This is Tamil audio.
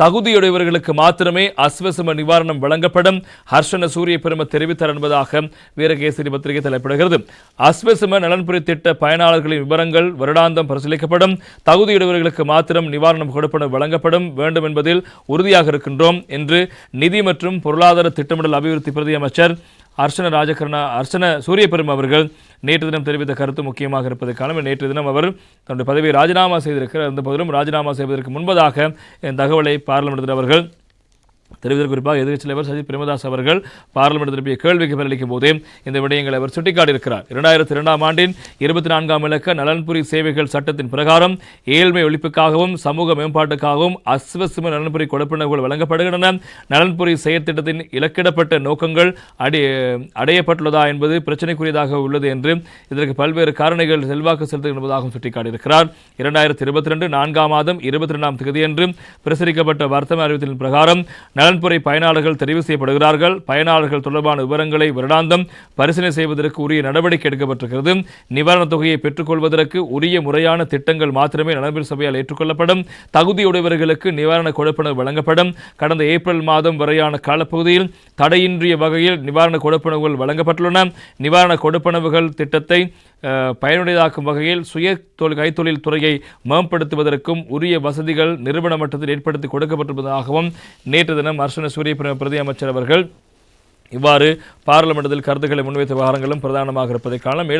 தகுதியுடையவர்களுக்கு மாத்திரமே அஸ்வசம நிவாரணம் வழங்கப்படும். ஹர்ஷன சூரிய பெரும தெரிவித்தார் என்பதாக வீரகேசரி பத்திரிகை தலைப்பிடுகிறது. அஸ்வசம நலன்புரி திட்ட பயனாளர்களின் விவரங்கள் வருடாந்தம் பரிசீலிக்கப்படும். தகுதியுடையவர்களுக்கு மாத்திரம் நிவாரணம் கொடுப்பன வழங்கப்படும். வேண்டும் என்பதில் உறுதியாக இருக்கின்றோம் என்று நிதி மற்றும் பொருளாதார திட்டமிடல் அபிவிருத்தி பிரதி அமைச்சர் அர்ச்சன ராஜகர்ணா அர்ச்சன சூரியபெரும் அவர்கள் நேற்று தினம் தெரிவித்த கருத்து முக்கியமாக இருப்பதை காரணம் நேற்று தினம் அவர் தன்னுடைய பதவியை ராஜினாமா செய்திருக்கிறார். இருந்த போதிலும் ராஜினாமா செய்வதற்கு முன்பதாக இந்த தகவலை பார்லிமெண்டத்தில் அவர்கள். தெரிவித்தல் குறிப்பாக எதிர்க்கட்சி தலைவர் சஜித் பிரேமதாஸ் அவர்கள் பார்லிமெண்ட் திருப்பிய கேள்விக்கு பதிலளிக்கும் போதே இந்த விடயங்களை அவர் சுட்டிக்காட்டியிருக்கிறார். இரண்டாயிரத்தி இரண்டாம் ஆண்டின் இருபத்தி நான்காம் இலக்க நலன்புரி சேவைகள் சட்டத்தின் பிரகாரம் ஏழ்மை ஒழிப்புக்காகவும் சமூக மேம்பாட்டுக்காகவும் அஸ்வசும நலன்புரி கொடுப்பினர்கள் வழங்கப்படுகின்றன. நலன்புரி செயற்திட்டத்தின் இலக்கிடப்பட்ட நோக்கங்கள் அடி அடையப்பட்டுள்ளதா என்பது பிரச்சனைக்குரியதாக உள்ளது என்று இதற்கு பல்வேறு காரணிகள் செல்வாக்கு செலுத்துகின்றதாகவும் சுட்டிக்காட்டியிருக்கிறார். இரண்டாயிரத்தி இருபத்தி ரெண்டு நான்காம் மாதம் இருபத்தி ரெண்டாம் தேதியன்று பிரசுரிக்கப்பட்ட வர்த்தக அறிவித்தலின் பிரகாரம் நலன்புறை பயனாளர்கள் தெரிவு செய்யப்படுகிறார்கள். பயனாளர்கள் தொடர்பான விவரங்களை வருடாந்தம் பரிசீலனை செய்வதற்கு உரிய நடவடிக்கை எடுக்கப்பட்டிருக்கிறது. நிவாரணத் தொகையை பெற்றுக்கொள்வதற்கு உரிய முறையான திட்டங்கள் மாத்திரமே நலன்புரி சபையால் ஏற்றுக்கொள்ளப்படும். தகுதியுடையவர்களுக்கு நிவாரண கொடுப்பனவு வழங்கப்படும். கடந்த ஏப்ரல் மாதம் வரையான காலப்பகுதியில் தடையின்றிய வகையில் நிவாரண கொடுப்பனவுகள் வழங்கப்பட்டுள்ளன. நிவாரண கொடுப்பனவுகள் திட்டத்தை பயனுடையதாக்கும் வகையில் சுய தொழில் கைத்தொழில் துறையை மேம்படுத்துவதற்கும் உரிய வசதிகள் நிறுவன மட்டத்தில் ஏற்படுத்தி கொடுக்கப்பட்டிருப்பதாகவும் நேற்று தினம் அர்ச்சன சூரிய பிரதி அமைச்சர் அவர்கள் இவ்வாறு பாராளுமன்றத்தில் கருத்துக்களை முன்வைத்த விவகாரங்களும் பிரதானமாக இருப்பதை காணலாம்.